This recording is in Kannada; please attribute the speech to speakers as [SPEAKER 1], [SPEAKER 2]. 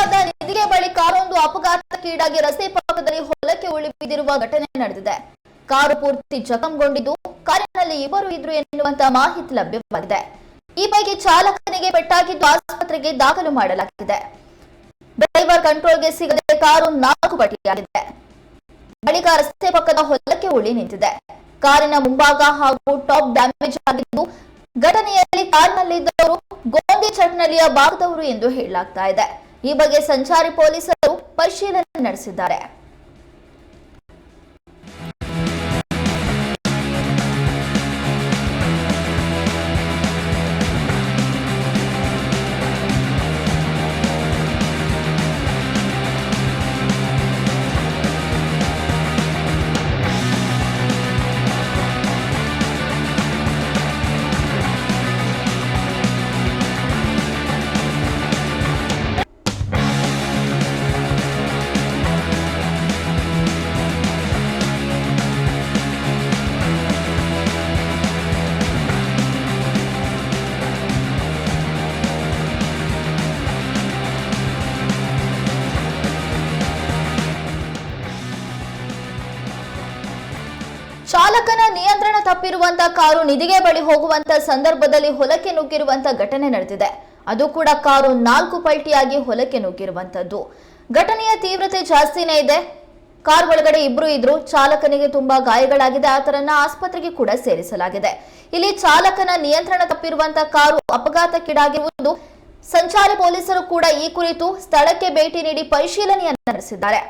[SPEAKER 1] ಶಿವಮೊಗ್ಗದ ನಿಧಿಗೆ ಬಳಿ ಕಾರೊಂದು ಅಪಘಾತಕ್ಕೀಡಾಗಿ ರಸ್ತೆ ಪಕ್ಕದಲ್ಲಿ ಹೊಲಕ್ಕೆ ಉಳಿ ಬಿದ್ದಿರುವ ಘಟನೆ ನಡೆದಿದೆ. ಕಾರು ಪೂರ್ತಿ ಜಖಂಗೊಂಡಿದ್ದು, ಕಾರಿನಲ್ಲಿ ಇಬ್ಬರು ಇದ್ರು ಎನ್ನುವಂತ ಮಾಹಿತಿ ಲಭ್ಯವಾಗಿದೆ. ಈ ಪೈಕಿ ಚಾಲಕನಿಗೆ ಪೆಟ್ಟಾಗಿದ್ದು ಆಸ್ಪತ್ರೆಗೆ ದಾಖಲು ಮಾಡಲಾಗಿದೆ. ಡ್ರೈವರ್ ಕಂಟ್ರೋಲ್ಗೆ ಸಿಗದೆ ಕಾರು ನಾಲ್ಕು ಪಟ್ಟಿಯಾಗಿದೆ. ಬಳಿಕ ರಸ್ತೆ ಪಕ್ಕದ ಹೊಲಕ್ಕೆ ಉಳಿ ನಿಂತಿದೆ. ಕಾರಿನ ಮುಂಭಾಗ ಹಾಗೂ ಟಾಪ್ ಡ್ಯಾಮೇಜ್ ಆಗಿದ್ದು, ಘಟನೆಯಲ್ಲಿ ಕಾರ್ನಲ್ಲಿದ್ದವರು ಗೋಂದಿ ಚಟ್ನಲ್ಲಿಯ ಭಾಗದವರು ಎಂದು ಹೇಳಲಾಗ್ತಾ ಇದೆ. ಈ ಬಗ್ಗೆ ಸಂಚಾರಿ ಪೊಲೀಸರು ಪರಿಶೀಲನೆ ನಡೆಸಿದ್ದಾರೆ. ಚಾಲಕನ ನಿಯಂತ್ರಣ ತಪ್ಪಿರುವಂತ ಕಾರು ನಿಧಿಗೆ ಬಳಿ ಹೋಗುವಂತ ಸಂದರ್ಭದಲ್ಲಿ ಹೊಲಕ್ಕೆ ನುಗ್ಗಿರುವಂತ ಘಟನೆ ನಡೆದಿದೆ. ಅದು ಕೂಡ ಕಾರು ನಾಲ್ಕು ಪಲ್ಟಿಯಾಗಿ ಹೊಲಕ್ಕೆ ನುಗ್ಗಿರುವಂತದ್ದು. ಘಟನೆಯ ತೀವ್ರತೆ ಜಾಸ್ತಿನೇ ಇದೆ. ಕಾರ್ ಒಳಗಡೆ ಇಬ್ರು ಇದ್ರು. ಚಾಲಕನಿಗೆ ತುಂಬಾ ಗಾಯಗಳಾಗಿದೆ. ಆತರನ್ನ ಆಸ್ಪತ್ರೆಗೆ ಕೂಡ ಸೇರಿಸಲಾಗಿದೆ. ಇಲ್ಲಿ ಚಾಲಕನ ನಿಯಂತ್ರಣ ತಪ್ಪಿರುವಂತಹ ಕಾರು ಅಪಘಾತಕ್ಕೀಡಾಗಿರುವುದು. ಸಂಚಾರಿ ಪೊಲೀಸರು ಕೂಡ ಈ ಕುರಿತು ಸ್ಥಳಕ್ಕೆ ಭೇಟಿ ನೀಡಿ ಪರಿಶೀಲನೆಯನ್ನು ನಡೆಸಿದ್ದಾರೆ.